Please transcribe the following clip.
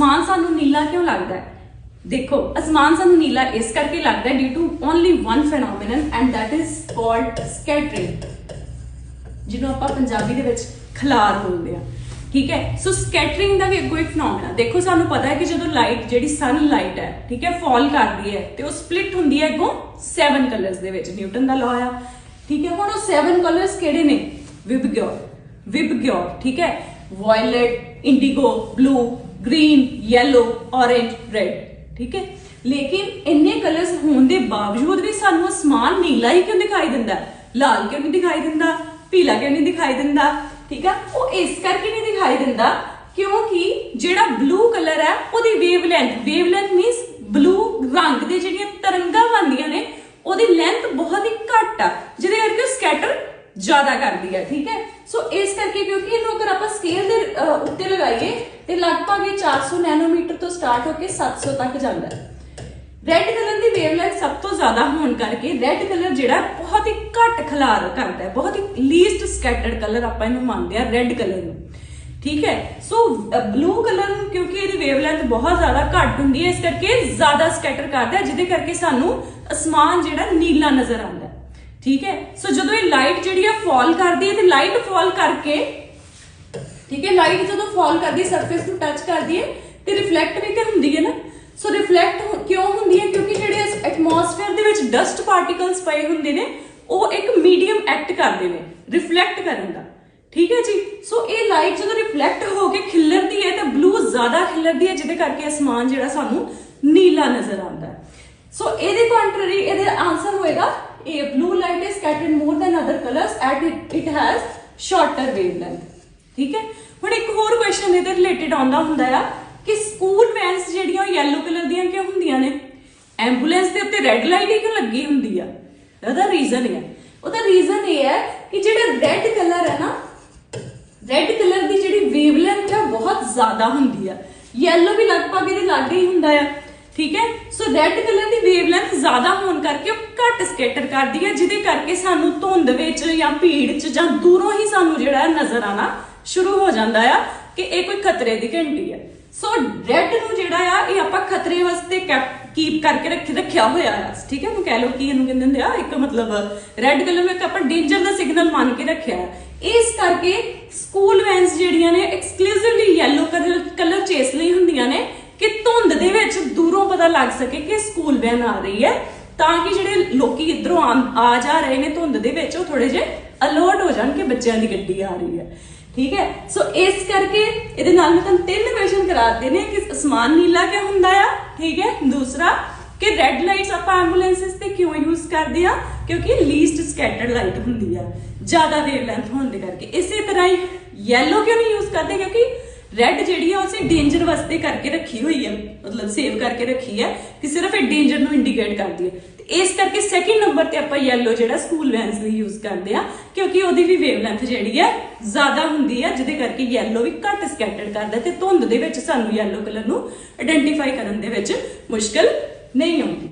ਅਸਮਾਨ ਸਾਨੂੰ ਨੀਲਾ ਕਿਉਂ ਲੱਗਦਾ ਹੈ? ਦੇਖੋ, ਅਸਮਾਨ ਸਾਨੂੰ ਨੀਲਾ ਇਸ ਕਰਕੇ ਲੱਗਦਾ ਹੈ due to only one phenomenon and that is called scattering ਜਿਹਨੂੰ ਆਪਾਂ ਪੰਜਾਬੀ ਦੇ ਵਿੱਚ ਖਲਾਰ ਬੋਲਦੇ ਆ ਠੀਕ ਹੈ? ਸੋ ਸਕੈਟਰਿੰਗ ਦਾ ਵੀ ਅੱਗੋਂ ਇੱਕ ਫੀਨੋਮੀਨਾ ਦੇਖੋ, ਸਾਨੂੰ ਪਤਾ ਹੈ ਕਿ ਜਦੋਂ ਲਾਈਟ ਜਿਹੜੀ ਸਨ ਲਾਈਟ ਹੈ, ਠੀਕ ਹੈ ਫਾਲ ਕਰਦੀ ਹੈ, ਤੇ ਉਹ ਸਪਲਿਟ ਹੁੰਦੀ ਹੈ ਅੱਗੋਂ 7 ਕਲਰਸ ਦੇ ਵਿੱਚ। ਨਿਊਟਨ ਦਾ ਲਾਅ ਆ। ਠੀਕ ਹੈ? ਹੁਣ ਉਹ 7 ਕਲਰਸ ਕਿਹੜੇ ਨੇ? ਵਿਬਗਿਓਰ ਵਿਬਗਿਓਰ ਠੀਕ ਹੈ? Violet indigo blue green yellow orange red ਠੀਕ ਹੈ? ਲੇਕਿਨ ਇੰਨੇ ਕਲਰਸ ਹੋਣ ਦੇ ਬਾਵਜੂਦ ਵੀ ਸਾਨੂੰ ਅਸਮਾਨ ਨੀਲਾ ਹੀ ਕਿਉਂ ਦਿਖਾਈ ਦਿੰਦਾ? ਲਾਲ ਕਿਉਂ ਨਹੀਂ ਦਿਖਾਈ ਦਿੰਦਾ? ਪੀਲਾ ਕਿਉਂ ਨਹੀਂ ਦਿਖਾਈ ਦਿੰਦਾ? ਠੀਕ ਹੈ? ਉਹ ਇਸ ਕਰਕੇ ਨਹੀਂ ਦਿਖਾਈ ਦਿੰਦਾ ਕਿਉਂਕਿ ਜਿਹੜਾ ਬਲੂ ਕਲਰ ਹੈ, ਉਹਦੀ ਵੇਵਲੈਂਥ ਵੇਵਲੈਂਥ ਮੀਨਸ ਬਲੂ ਰੰਗ ਦੇ ਜਿਹੜੀਆਂ ਤਰੰਗਾਂ ਬਣਦੀਆਂ ਨੇ ਉਹਦੀ ਲੈਂਥ ਬਹੁਤ ਹੀ ਘੱਟ ਆ ਜਿਹਦੇ ਕਰਕੇ ਸਕੈਟਰ ਜ਼ਿਆਦਾ ਕਰਦੀ ਹੈ ਠੀਕ ਹੈ? ਸੋ ਇਸ ਕਰਕੇ ਕਿਉਂਕਿ ਇਹਨੂੰ ਅਗਰ ਆਪਾਂ ਸਕੇਲ ਦੇ ਉੱਤੇ ਲਗਾਈਏ, ਤੇ ਲਗਭਗ ਇਹ 400 ਨੈਨੋਮੀਟਰ ਤੋਂ ਸਟਾਰਟ ਹੋ ਕੇ 700 ਤੱਕ ਜਾਂਦਾ ਹੈ। ਰੈੱਡ ਕਲਰ ਦੀ ਵੇਵਲੈਂਥ ਸਭ ਤੋਂ ਜ਼ਿਆਦਾ ਹੋਣ ਕਰਕੇ ਰੈੱਡ ਕਲਰ ਜਿਹੜਾ ਬਹੁਤ ਹੀ ਘੱਟ ਖਲਾਰ ਕਰਦਾ ਹੈ, ਬਹੁਤ ਹੀ ਲੀਸਟ ਸਕੈਟਰਡ ਕਲਰ ਆਪਾਂ ਇਹਨੂੰ ਮੰਨਦੇ ਆ ਰੈੱਡ ਕਲਰ ਨੂੰ। ਠੀਕ ਹੈ? ਸੋ ਬਲੂ ਕਲਰ ਨੂੰ ਕਿਉਂਕਿ ਇਹਦੀ ਵੇਵਲੈਂਥ ਬਹੁਤ ਜ਼ਿਆਦਾ ਘੱਟ ਹੁੰਦੀ ਹੈ, ਇਸ ਕਰਕੇ ਜ਼ਿਆਦਾ ਸਕੈਟਰ ਕਰਦਾ ਜਿਹਦੇ ਕਰਕੇ ਸਾਨੂੰ ਅਸਮਾਨ ਜਿਹੜਾ ਨੀਲਾ ਨਜ਼ਰ ਆਉਂਦਾ ਠੀਕ ਹੈ? ਸੋ ਜਦੋਂ ਇਹ ਲਾਈਟ ਜਿਹੜੀ ਆ ਫਾਲ ਕਰਦੀ ਹੈ, ਤੇ ਲਾਈਟ ਫਾਲ ਕਰਕੇ, ਠੀਕ ਹੈ? ਲਾਈਟ ਜਦੋਂ ਫਾਲ ਕਰਦੀ ਹੈ ਸਰਫੇਸ ਨੂੰ ਟੱਚ ਕਰਦੀ ਹੈ, ਤੇ ਰਿਫਲੈਕਟ ਵੀ ਤੇ ਹੁੰਦੀ ਹੈ ਨਾ? ਸੋ ਰਿਫਲੈਕਟ ਕਿਉਂ ਹੁੰਦੀ ਹੈ? ਕਿਉਂਕਿ ਜਿਹੜੇ ਐਟਮੋਸਫੇਅਰ ਦੇ ਵਿੱਚ ਡਸਟ ਪਾਰਟੀਕਲਸ ਪਏ ਹੁੰਦੇ ਨੇ, ਉਹ ਇੱਕ ਮੀਡੀਅਮ ਐਕਟ ਕਰਦੇ ਨੇ ਰਿਫਲੈਕਟ ਕਰਨ ਦਾ। ਠੀਕ ਹੈ ਜੀ? ਸੋ ਇਹ ਲਾਈਟ ਜਦੋਂ ਰਿਫਲੈਕਟ ਹੋ ਕੇ ਖਿਲਰਦੀ ਹੈ, ਤਾਂ ਬਲੂ ਜ਼ਿਆਦਾ ਖਿਲਰਦੀ ਹੈ, ਜਿਹਦੇ ਕਰਕੇ ਅਸਮਾਨ ਜਿਹੜਾ ਸਾਨੂੰ ਨੀਲਾ ਨਜ਼ਰ ਆਉਂਦਾ ਹੈ। ਸੋ ਇਹਦੇ ਕੰਟਰਰੀ ਇਹਦਾ ਆਨਸਰ ਹੋਏਗਾ ਇਹ blue light is scattered more than other colors at it, it has shorter wavelength. ਠੀਕ ਹੈ ਹੁਣ ਇੱਕ ਹੋਰ ਕੁਐਸਚਨ ਇਹਦੇ ਰਿਲੇਟਡ ਆਉਂਦਾ ਹੁੰਦਾ ਆ ਕਿ ਸਕੂਲ ਵੈਨਸ ਜਿਹੜੀਆਂ ਯੈਲੋ ਕਲਰ ਦੀਆਂ ਕਿਉਂ ਹੁੰਦੀਆਂ ਨੇ? ਐਂਬੂਲੈਂਸ ਦੇ ਉੱਤੇ ਰੈੱਡ ਲਾਈਟ ਕਿਉਂ ਲੱਗੀ ਹੁੰਦੀ ਆ? ਉਹਦਾ ਰੀਜ਼ਨ ਹੈ ਉਹਦਾ ਰੀਜ਼ਨ ਇਹ ਹੈ ਕਿ ਜਿਹੜਾ ਰੈੱਡ ਕਲਰ ਹੈ ਨਾ ਰੈੱਡ ਕਲਰ ਦੀ ਜਿਹੜੀ ਵੇਵਲੈਂਥ ਹੈ ਬਹੁਤ ਜ਼ਿਆਦਾ ਹੁੰਦੀ ਆ। ਯੈਲੋ ਵੀ ਲਗਭਗ ਇਹਦੇ ਲਾਗੇ ਹੀ ਹੁੰਦਾ ਆ। ਠੀਕ ਹੈ? ਸੋ ਰੈੱਡ ਕਲਰ ਦੀ ਵੇਵਲੈਂਥ ਜ਼ਿਆਦਾ ਹੋਣ ਕਰਕੇ ਉਹ ਘੱਟ ਸਕੇਟਰ ਕਰਦੀ ਹੈ, ਜਿਹਦੇ ਕਰਕੇ ਸਾਨੂੰ ਧੁੰਦ ਵਿੱਚ ਜਾਂ ਭੀੜ 'ਚ ਜਾਂ ਦੂਰੋਂ ਹੀ ਸਾਨੂੰ ਜਿਹੜਾ ਨਜ਼ਰ ਆਣਾ ਸ਼ੁਰੂ ਹੋ ਜਾਂਦਾ ਆ ਕਿ ਇਹ ਕੋਈ ਖਤਰੇ ਦੀ ਘੰਟੀ ਹੈ। ਸੋ ਰੈੱਡ ਨੂੰ ਜਿਹੜਾ ਆ, ਇਹ ਆਪਾਂ ਖਤਰੇ ਵਾਸਤੇ ਕੀਪ ਕਰਕੇ ਰੱਖ ਰੱਖਿਆ ਹੋਇਆ ਆ। ਠੀਕ ਹੈ? ਉਹਨੂੰ ਕਹਿ ਲਓ ਕਿ ਇਹਨੂੰ ਕਹਿੰਦੇ ਹੁੰਦੇ ਆ, ਇੱਕ ਮਤਲਬ ਰੈੱਡ ਕਲਰ ਨੂੰ ਇੱਕ ਆਪਾਂ ਡੇਂਜਰ ਦਾ ਸਿਗਨਲ ਮੰਨ ਕੇ ਰੱਖਿਆ ਹੈ ਇਸ ਕਰਕੇ ਸਕੂਲ ਵੈਨਸ ਜਿਹੜੀਆਂ ਨੇ ਐਕਸਕਲੂਸਿਵਲੀ ਯੈਲੋ ਕਲਰ ਚੇਸ ਲਈ ਹੁੰਦੀਆਂ ਨੇ। ਧੁੰਦ ਦੇ ਵਿੱਚ ਦੂਰੋਂ ਪਤਾ ਲੱਗ ਸਕੇ ਕਿ ਸਕੂਲ ਵੈਨ ਆ ਰਹੀ ਹੈ, ਤਾਂ ਕਿ ਜਿਹੜੇ ਲੋਕੀ ਇਧਰੋਂ ਆ ਜਾ ਰਹੇ ਨੇ ਧੁੰਦ ਦੇ ਵਿੱਚ, ਉਹ ਥੋੜੇ ਜਿਹੇ ਅਲਰਟ ਹੋ ਜਾਣ ਕਿ ਬੱਚਿਆਂ ਦੀ ਗੱਡੀ ਆ ਰਹੀ ਹੈ। ਠੀਕ ਹੈ? ਸੋ ਇਸ ਕਰਕੇ ਇਹਦੇ ਨਾਲ ਮੈਂ ਤੁਹਾਨੂੰ ਤਿੰਨ ਕੁਐਸਚਨ ਕਰਾਤੇ ਨੇ, ਕਿ ਅਸਮਾਨ ਨੀਲਾ ਕਿਉਂ ਹੁੰਦਾ ਆ? ਠੀਕ ਹੈ? ਦੂਸਰਾ, ਕਿ ਰੈੱਡ ਲਾਈਟਸ ਆਪਾਂ ਐਂਬੂਲੈਂਸਸ ਤੇ ਕਿਉਂ ਯੂਜ਼ ਕਰਦੇ ਆ? ਕਿਉਂਕਿ ਲੀਸਟ ਸਕੈਟਰਡ ਲਾਈਟ ਹੁੰਦੀ ਆ। ਜ਼ਿਆਦਾ ਵੇਵਲੈਂਥ ਹੋਣ ਦੇ ਕਰਕੇ। ਇਸੇ ਤਰ੍ਹਾਂ ਹੀ ਯੈਲੋ ਕਿਉਂ ਨਹੀਂ ਯੂਜ਼ ਕਰਦੇ? ਕਿਉਂਕਿ ਰੈੱਡ ਜਿਹੜੀ ਆ, ਉਹ ਉਸੇ ਡੇਂਜਰ ਵਾਸਤੇ ਕਰਕੇ ਰੱਖੀ ਹੋਈ ਹੈ ਮਤਲਬ ਸੇਵ ਕਰਕੇ ਰੱਖੀ ਹੈ ਕਿ ਸਿਰਫ ਇਹ ਡੇਂਜਰ ਨੂੰ ਇੰਡੀਕੇਟ ਕਰਦੀ ਹੈ ਤੇ ਇਸ ਕਰਕੇ ਸੈਕਿੰਡ ਨੰਬਰ ਤੇ ਆਪਾਂ ਯੈਲੋ ਜਿਹੜਾ ਸਕੂਲ ਵੈਨਸ ਲਈ ਯੂਜ਼ ਕਰਦੇ ਆ, ਕਿਉਂਕਿ ਉਹਦੀ ਵੀ ਵੇਵਲੈਂਥ ਜਿਹੜੀ ਹੈ ਜ਼ਿਆਦਾ ਹੁੰਦੀ ਹੈ ਜਿਹਦੇ ਕਰਕੇ ਯੈਲੋ ਵੀ ਘੱਟ ਸਕੈਟਰਡ ਕਰਦਾ ਤੇ ਧੁੰਦ ਦੇ ਵਿੱਚ ਸਾਨੂੰ ਯੈਲੋ ਕਲਰ ਨੂੰ ਆਇਡੈਂਟੀਫਾਈ ਕਰਨ ਦੇ ਵਿੱਚ ਮੁਸ਼ਕਲ ਨਹੀਂ ਆਉਂਦੀ।